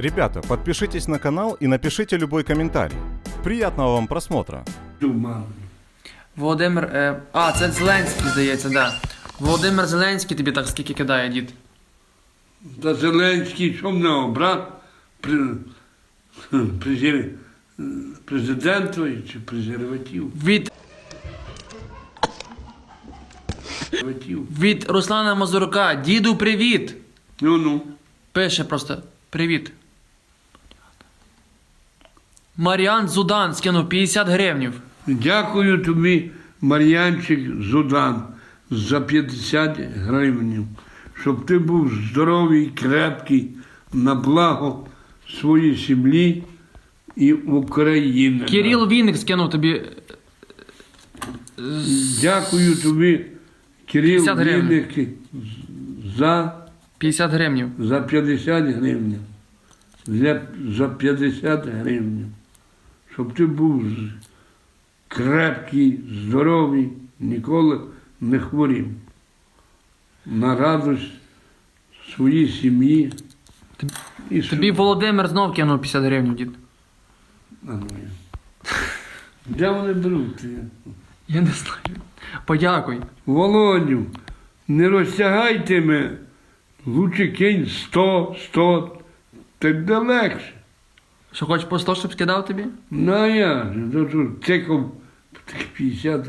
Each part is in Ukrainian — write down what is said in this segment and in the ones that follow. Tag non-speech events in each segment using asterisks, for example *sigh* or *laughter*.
Ребята, подпишитесь на канал и напишите любой комментарий. Приятного вам просмотра. Володимир. Е, а, це Зеленський, здається, да. Володимир Зеленський тобі так скільки кидає, дід. Та Зеленський, що мене брат при, презер, президентові чи презерватив? Від, від Руслана Мазурука. Діду, привіт! Ну ну. Пише просто привіт. Маріан Зудан скинув 50 гривнів. Дякую тобі, Мар'янчик Зудан, за 50 гривень, щоб ти був здоровий, крепкий, на благо своїй сім'ї і України. Кирил Вінник скинув тобі Дякую тобі, Кирил 50 гривень. Вінник, за 50 гривнів. За 50 гривень. За 50 гривень. Щоб ти був крепкий, здоровий, ніколи не хворів. На радость своїй сім'ї. І Тобі Володимир знов кинув 50 гривень, дід. А, ну, я. Де вони беруть? Я не знаю. Подякуй. Володю, не розтягайте мене. Лучше кинь 100, 100, так де легше. Що хочеш по 100, щоб скидав тобі? Ну я то що цикав так 50.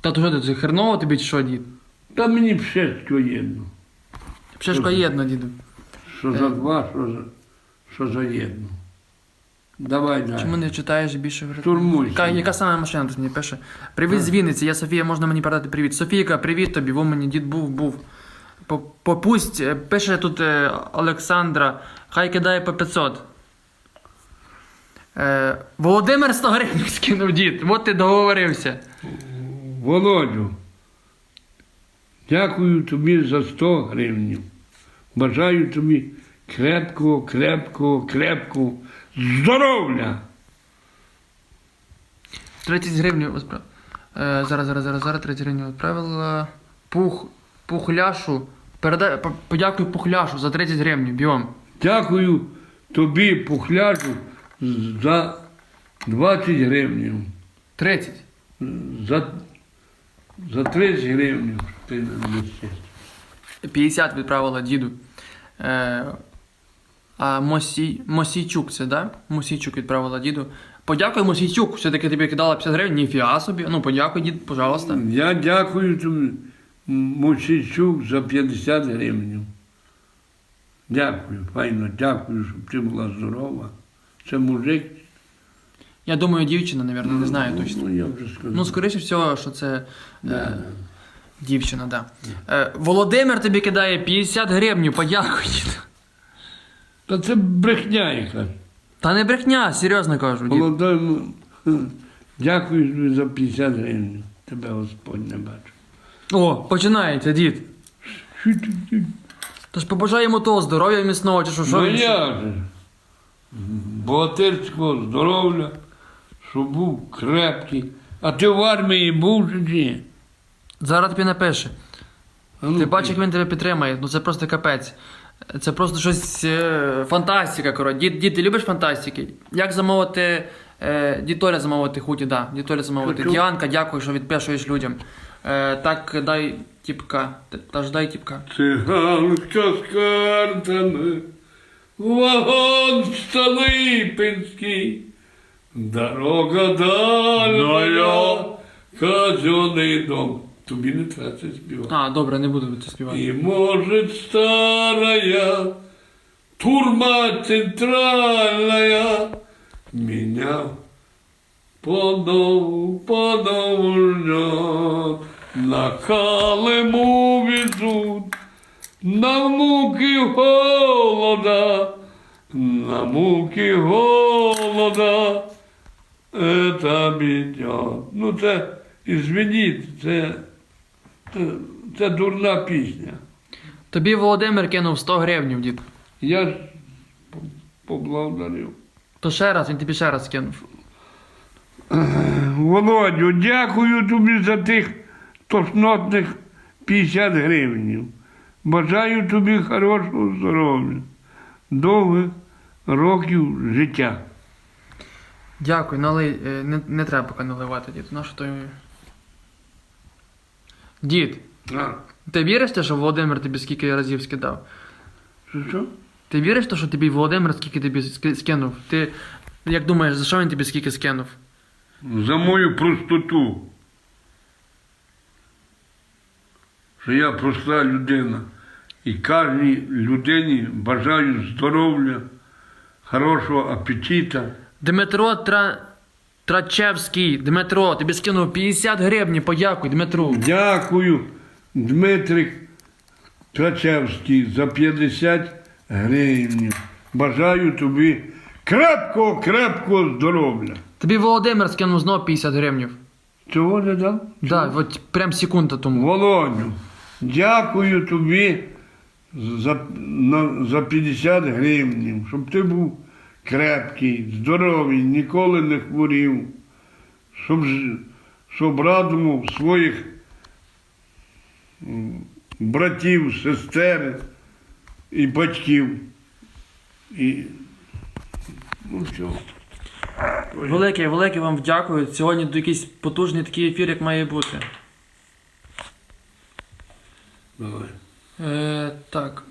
Та то що ти, це херново тобі чи що, дід? Та мені пшечко єдно. Пшешко єдно, діду. Що за два, що за, що за єдно. Давай далі. Чому не читаєш більше? Штурмуй. Яка, яка саме машина тут мені пише? Привіт з Вінниці, я Софія, можна мені передати привіт. Софійка, привіт тобі, во мені дід був, був. Попусть, е, пише тут е, Олександра, хай кидає по 500. Е, Володимир 100 гривень скинув дід, от ти договорився. Володю, дякую тобі за 100 гривень. Бажаю тобі крепкого, крепкого, крепкого здоров'я. 30 гривень відправ... Е, зараз, зараз, зараз, зараз 30 гривень відправила. Пух, пухляшу. Передай, по- подякуй пухляшу за 30 гривень, бігом. Дякую тобі, пухляжу, за 20 гривень. 30. За, за 30 гривень ти не щастя. 50 відправила діду. Е, а Мосій, Мосійчук це, да? Мосійчук відправила діду. Подякуй, Мосійчук, все-таки тобі кидала 50 гривень, ніфіга собі. Ну, подякуй, дід, пожалуйста. Я дякую тобі, Мосійчук, за 50 гривень. Дякую, файно, дякую, щоб ти була здорова. Це мужик. Я думаю, дівчина, напевно, не знаю точно. Ну, я вже сказав. Ну, скоріше всього, що це е, дівчина, да. Е, Володимир тобі кидає 50 гривень, подякуй. Та це брехня якась. Та не брехня, серйозно кажу. Дід. Володимир, дякую тобі за 50 гривень. Тебе Господь не бачив. О, починається, дід. Що ти- ти- Тож побажаємо того здоров'я міцного, чи що, що Ну він я же. Богатирського здоров'я, щоб був крепкий. А ти в армії був чи ні? Зараз тобі напише. А ну, Ти бачиш, як він тебе підтримає, ну це просто капець. Це просто щось е, фантастика, коротше. Дід, дід, ти любиш фантастики? Як замовити. Е, дід Толя замовити хуті, да. Дід Толя замовити. Хочу. Діанка, дякую, що відпишуєш людям. Е, так, дай тіпка. Та ж дай тіпка. Циганка з картами, вагон Столипинський, дорога дальня, казенний дом. Тобі не треба це співати. А, добре, не буду це співати. И может старая турма центральная меня по-нову ждет. На Калиму везут, на муки голода, на муки голода. Это бедет. Ну це, извините, це, це, це дурна пісня. Тобі Володимир кинув 100 гривень, дід. Я ж поблагодарив. То ще раз, він тобі ще раз кинув. Володю, дякую тобі за тих тошнотних 50 гривень. Бажаю тобі хорошого здоров'я. довгих років життя. Дякую, налий. е, Не, не треба поки наливати, дід. На що то... Дід, А, ти віриш, те, що Володимир тобі скільки разів скидав? що що? Ти віриш, те, що тобі Володимир скільки тобі ски- скинув? Ти як думаєш, за що він тобі скільки скинув? За мою простоту. Що я проста людина. І кожній людині бажаю здоров'я, хорошого апетита. Дмитро Тра... Трачевський, Дмитро, тобі скинув 50 гривень, подякуй, Дмитру. Дякую, Дмитрик Трачевський, за 50 гривень. Бажаю тобі крепкого, крепкого здоров'я. Тобі Володимир скинув знов 50 гривень. Чого не дав? Да, от прям секунда тому. Володю, дякую тобі за, на, за 50 гривень, щоб ти був крепкий, здоровий, ніколи не хворів, щоб, щоб радував своїх братів, сестер і батьків. І, ну, все. Велике, велике вам дякую. Сьогодні якийсь потужний такий ефір, як має бути. Давай. Е, так.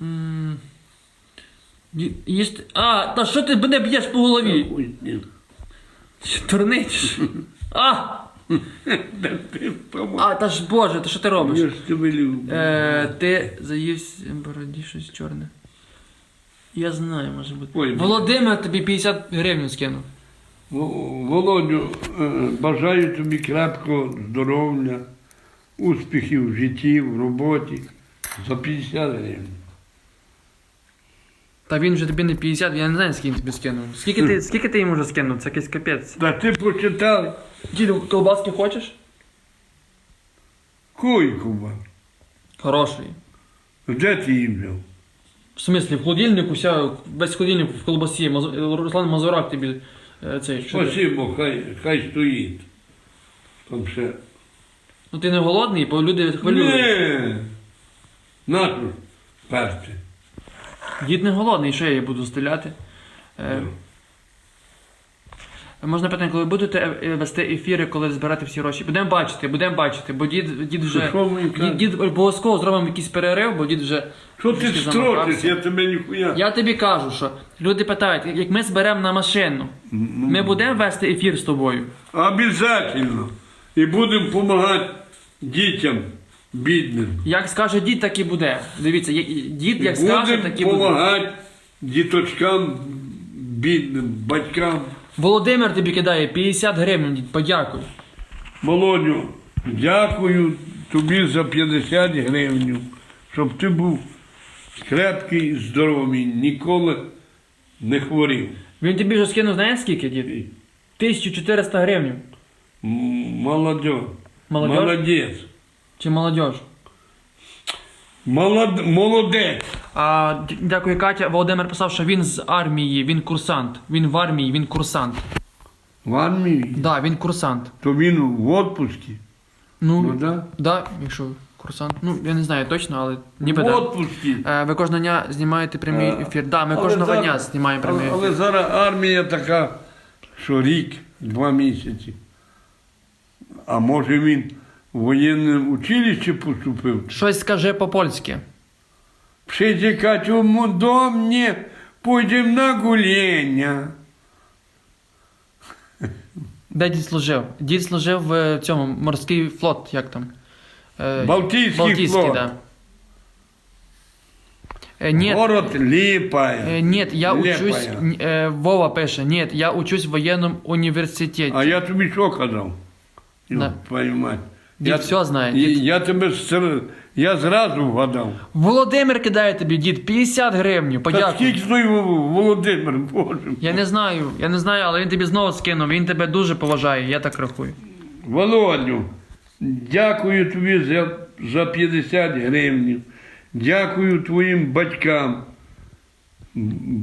М, Їсти. А, та що ти мене б'єш по голові? Турнич. А! Да ти помог. А, та ж боже, то що ти робиш? Я ж тебе люблю. Е, ти заївся бороді щось чорне. Я знаю, може бути. Ой, Володимир тобі 50 гривень скинув. Во- Володю, е, бажаю тобі крепкого здоров'я, успіхів в житті, в роботі за 50 гривень. Та він вже тобі не 50, я не знаю, скільки він тобі скинув. Скільки ти, скільки ти йому вже скинув? Це якийсь капець. Та ти почитай, Діду, колбаски хочеш? койкуба. Хороший. Де ти її взяв? В смислі, в холодильнику вся, весь холодильник в колбасі. Маз- Руслан Мазурак тобі е, цей. Що ти? Спасибо, хай, хай стоїть. Там ще. Ну ти не голодний, бо люди хвилюють. Ні. На тут. Дід не голодний, що я буду стріляти. Е, Можна питання, коли будете е, е, вести ефіри, коли збирати всі гроші? Будемо бачити, будемо бачити, бо дід, дід вже. Що мені Дід, кажеш? дід обов'язково зробимо якийсь перерив, бо дід вже. Що ти трішки строчиш? замахався. Я тебе ніхуя. Я тобі кажу, що люди питають, як ми зберемо на машину, ми будемо вести ефір з тобою. Обязательно. І будемо допомагати дітям бідним. Як скаже дід, так і буде. Дивіться, є- дід як скаже, Будемо так і буде. допомагати діточкам, бідним, батькам. Володимир тобі кидає 50 гривень, дід, подякуй. Володю, дякую тобі за 50 гривень, щоб ти був крепкий, здоровий, ніколи не хворів. Він тобі вже скинув, знаєш скільки, дід? 1400 гривень. М, Молодь. Молодь? Молодець. Чи молодь? Молод... Молодець. А д- дякую, Катя. Володимир писав, що він з армії, він курсант. Він в армії, він курсант. В армії, Да, він курсант. то він в відпустці. Ну, Ну, да? да, якщо курсант. Ну, я не знаю точно, але В ніби да. відпустці. Е, ви кожного дня знімаєте прямий Е, ефір. Да, ми але кожного зараз- дня знімаємо прямий Але, ефір. але зараз армія така, що рік, два місяці. А може він в воєнне училище поступив? Щось скажи по-польськи. Przyjdzie Катю до mnie, pójdziemy на гуляння. Де дід служив? Дід служив в е, цьому морський флот, як там? Е, Балтійський флот. да. Е, Город Липая. е, нет, я Лепая. учусь, н- е, Вова пише, нет, я учусь в воєнному університеті. А я тобі що казав? Да. Твою. Дід Я, все знає. і- Дід. я тебе я зразу вгадав. Володимир кидає тобі, дід, 50 гривень, Та подякуй. скільки той Володимир, Боже. Я не знаю, я не знаю, але він тобі знову скинув, він тебе дуже поважає, я так рахую. Володю, дякую тобі за, за 50 гривень. Дякую твоїм батькам,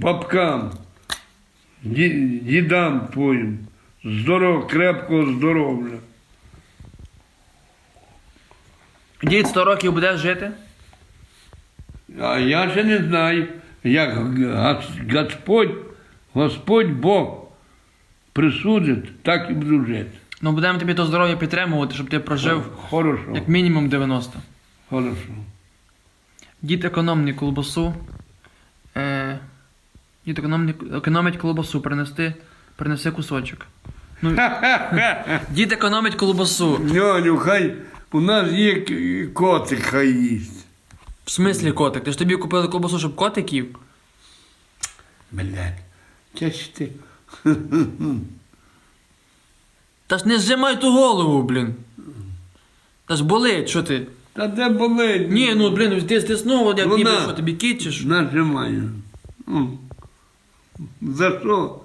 бабкам, ді- дідам твоїм. Здоров, крепкого здоров'я. Дід 100 років будеш жити? А я ще не знаю. як Господь, Господь Бог присудить, так і буду жити. Ну будемо тобі то здоров'я підтримувати, щоб ти прожив Хорошо, як мінімум 90. хорошо. Дід економний колбасу. Е, дід економний, економить колбасу, принести, принеси кусочок. Ну, *laughs* дід економить колбасу. Ньоню, хай у нас є котик, хай їсть. В смислі котик? Ти ж тобі купили колбасу, щоб котик їв? Блядь, це ж ти. Та ж не зжимай ту голову, блін. Та ж болить, що ти? Та де болить? Ні, ну блін, ти стиснув, як Ну, ніби, що тобі кіт чи що? Нажимаю. М. За що?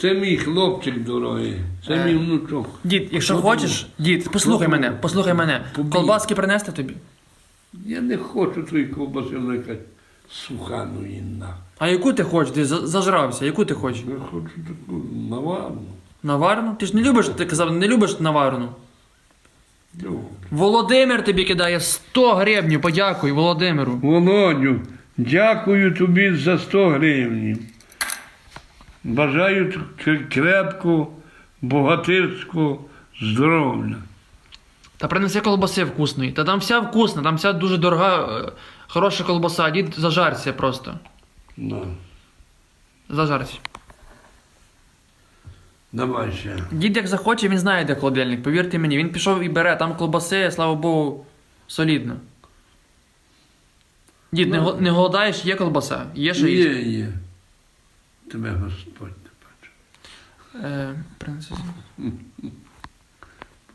Це мій хлопчик дорогий, це мій внучок. Дід, якщо Що хочеш, дід, послухай Що мене, послухай мене. Побій. Колбаски принести тобі. Я не хочу твої ковбаси, вона якась суха, ну і на. А яку ти хочеш? Ти за- зажрався, яку ти хочеш? Я хочу таку наварну. Наварну? Ти ж не любиш, ти казав, не любиш наварну. Добре. Володимир тобі кидає 100 гривень, подякуй Володимиру. Володю, дякую тобі за 100 гривень. Бажаю т- богатирського здоров'я. Та принеси колбаси вкусної. Та там вся вкусна, там вся дуже дорога, е, хороша колбаса. Дід зажарся просто. На. Зажарся. Давай ще. Дід як захоче, він знає, де холодильник. Повірте мені, він пішов і бере там колбаси, слава Богу, солідно. Дід, не, го- не голодаєш, є колбаса, є що їсти. Є, є. Тебе Господь. Е, принцесі. *laughs*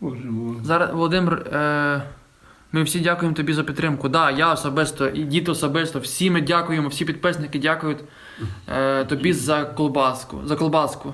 Боже мой. Зараз, Володимир, е, ми всі дякуємо тобі за підтримку. Да, я особисто, і діти особисто, всі ми дякуємо, всі підписники дякують е, тобі за колбаску. За колбаску.